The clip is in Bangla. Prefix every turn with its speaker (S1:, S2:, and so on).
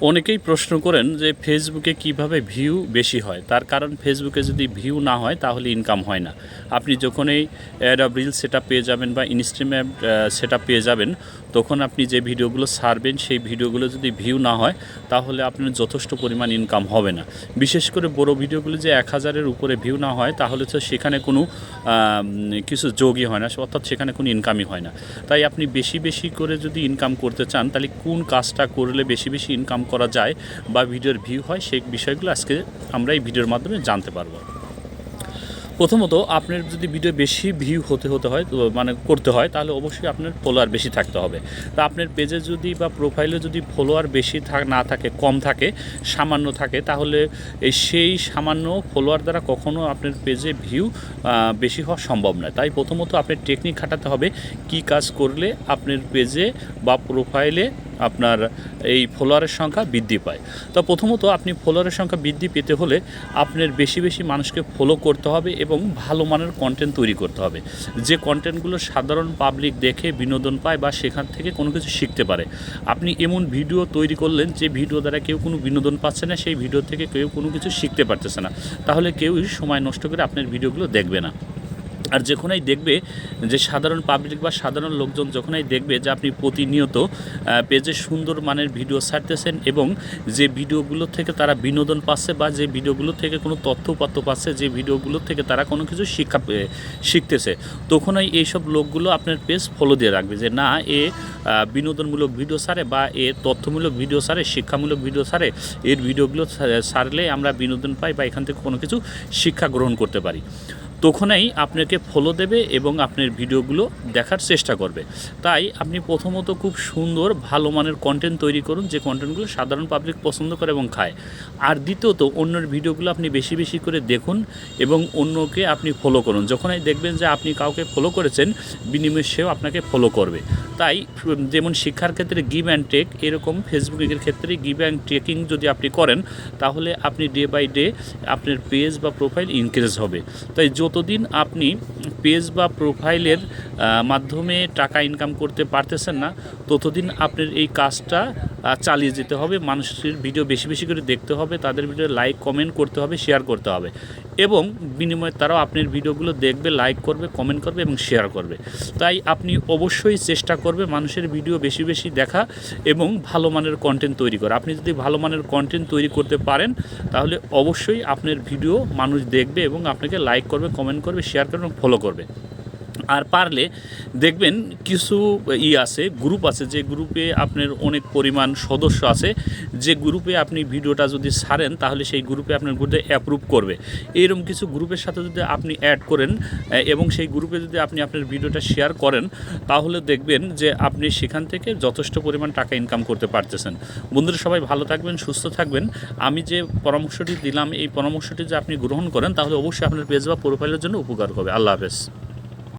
S1: অনেকেই প্রশ্ন করেন যে ফেসবুকে কীভাবে ভিউ বেশি হয়? তার কারণ ফেসবুকে যদি ভিউ না হয়, তাহলে ইনকাম হয় না। আপনি যখনই অ্যাড রিল সেটা পেয়ে যাবেন বা ইনস্ট্রিম্যাপ সেটা পেয়ে যাবেন তখন আপনি যে ভিডিওগুলো ছাড়বেন, সেই ভিডিওগুলো যদি ভিউ না হয়, তাহলে আপনার যথেষ্ট পরিমাণ ইনকাম হবে না। বিশেষ করে বড় ভিডিওগুলো যে এক হাজারের উপরে ভিউ না হয়, তাহলে তো সেখানে কোনো কিছু যোগই হয় না, অর্থাৎ সেখানে কোনো ইনকামই হয় না। তাই আপনি বেশি বেশি করে যদি ইনকাম করতে চান, তাহলে কোন কাজটা করলে বেশি বেশি ইনকাম করা যায় বা ভিডিওর ভিউ হয়, সেই বিষয়গুলো আজকে আমরা এই ভিডিওর মাধ্যমে জানতে পারব। প্রথমত আপনার যদি ভিডিও বেশি ভিউ হতে হতে হয় মানে করতে হয়, তাহলে অবশ্যই আপনার ফলোয়ার বেশি থাকতে হবে। তা আপনার পেজে যদি বা প্রোফাইলে যদি ফলোয়ার বেশি থাক না থাকে, কম থাকে, সামান্য থাকে, তাহলে সেই সামান্য ফলোয়ার দ্বারা কখনো আপনার পেজে ভিউ বেশি হওয়া সম্ভব নয়। তাই প্রথমত আপনার টেকনিক খাটাতে হবে, কি কাজ করলে আপনার পেজে বা প্রোফাইলে আপনার এই ফলোয়ারের সংখ্যা বৃদ্ধি পায়। তো প্রথমত আপনি ফলোয়ারের সংখ্যা বৃদ্ধি পেতে হলে আপনার বেশি বেশি মানুষকে ফলো করতে হবে এবং ভালো মানের কন্টেন্ট তৈরি করতে হবে। যে কন্টেন্টগুলো সাধারণ পাবলিক দেখে বিনোদন পায় বা সেখান থেকে কোনো কিছু শিখতে পারে। আপনি এমন ভিডিও তৈরি করলেন যে ভিডিও দ্বারা কেউ কোনো বিনোদন পাচ্ছে না, সেই ভিডিও থেকে কেউ কোনো কিছু শিখতে পারতেছে না। তাহলে কেউই সময় নষ্ট করে আপনার ভিডিওগুলো দেখবে না। আর যখনই দেখবে যে সাধারণ পাবলিক বা সাধারণ লোকজন যখনই দেখবে যে আপনি প্রতিনিয়ত পেজে সুন্দর মানের ভিডিও ছাড়তেছেন এবং যে ভিডিওগুলো থেকে তারা বিনোদন পাচ্ছে বা যে ভিডিওগুলো থেকে কোনো তথ্যপত্র পাচ্ছে, যে ভিডিওগুলো থেকে তারা কোনো কিছু শিক্ষা শিখতেছে, তখনই এইসব লোকগুলো আপনার পেজ ফলো দিয়ে রাখবে যে না, এ বিনোদনমূলক ভিডিও ছাড়ে বা এ তথ্যমূলক ভিডিও ছাড়ে, শিক্ষামূলক ভিডিও ছাড়ে, এর ভিডিওগুলো ছাড়লে আমরা বিনোদন পাই বা এখান থেকে কোনো কিছু শিক্ষা গ্রহণ করতে পারি। তখনই আপনাকে ফলো দেবে এবং আপনার ভিডিওগুলো দেখার চেষ্টা করবে। তাই আপনি প্রথমত খুব সুন্দর, ভালো মানের কন্টেন্ট তৈরি করুন, যে কন্টেন্টগুলো সাধারণ পাবলিক পছন্দ করে এবং খায়। আর দ্বিতীয়ত, অন্যের ভিডিওগুলো আপনি বেশি বেশি করে দেখুন এবং অন্যকে আপনি ফলো করুন। যখনই দেখবেন যে আপনি কাউকে ফলো করেছেন, বিনিময়ে সেও আপনাকে ফলো করবে। তাই যেমন শিক্ষার ক্ষেত্রে গিভ অ্যান্ড টেক এরকম ফেসবুকের ক্ষেত্রে গিভ অ্যান্ড টেকিং যদি আপনি করেন, তাহলে আপনি ডে বাই ডে আপনার পেজ বা প্রোফাইল ইনক্রিজ হবে। তাই যতদিন আপনি পেজ বা প্রোফাইলের মাধ্যমে টাকা ইনকাম করতে পারতেছেন না, ততদিন আপনার এই কাজটা চালিয়ে যেতে হবে। মানুষের ভিডিও বেশি বেশি করে দেখতে হবে, তাদের ভিডিও লাইক কমেন্ট করতে হবে শেয়ার করতে হবে। এবং বিনিময়ে তারাও আপনার ভিডিওগুলো দেখবে লাইক করবে কমেন্ট করবে এবং শেয়ার করবে। তাই আপনি অবশ্যই চেষ্টা করবে মানুষের ভিডিও বেশি বেশি দেখা এবং ভালো মানের কন্টেন্ট তৈরি করা। আপনি যদি ভালো মানের কন্টেন্ট তৈরি করতে পারেন, তাহলে অবশ্যই আপনার ভিডিও মানুষ দেখবে এবং আপনাকে লাইক করবে কমেন্ট করবে শেয়ার করবে এবং ফলো করবে। আর পারলে দেখবেন কিছু ই আছে গ্রুপ আছে, যে গ্রুপে আপনার অনেক পরিমাণ সদস্য আছে। যে গ্রুপে আপনি ভিডিওটা যদি ছাড়েন, তাহলে সেই গ্রুপে আপনার গ্রুপে অ্যাপ্রুভ করবে। এরকম কিছু গ্রুপের সাথে যদি আপনি অ্যাড করেন এবং সেই গ্রুপে যদি আপনি আপনার ভিডিওটা শেয়ার করেন, তাহলে দেখবেন যে আপনি সেখান থেকে যথেষ্ট পরিমাণ টাকা ইনকাম করতে পারতেছেন। বন্ধুরা, সবাই ভালো থাকবেন, সুস্থ থাকবেন। আমি যে পরামর্শটি দিলাম, এই পরামর্শটি যে আপনি গ্রহণ করেন, তাহলে অবশ্যই আপনার পেজ বা প্রোফাইলের জন্য উপকার হবে। আল্লাহ হাফেজ।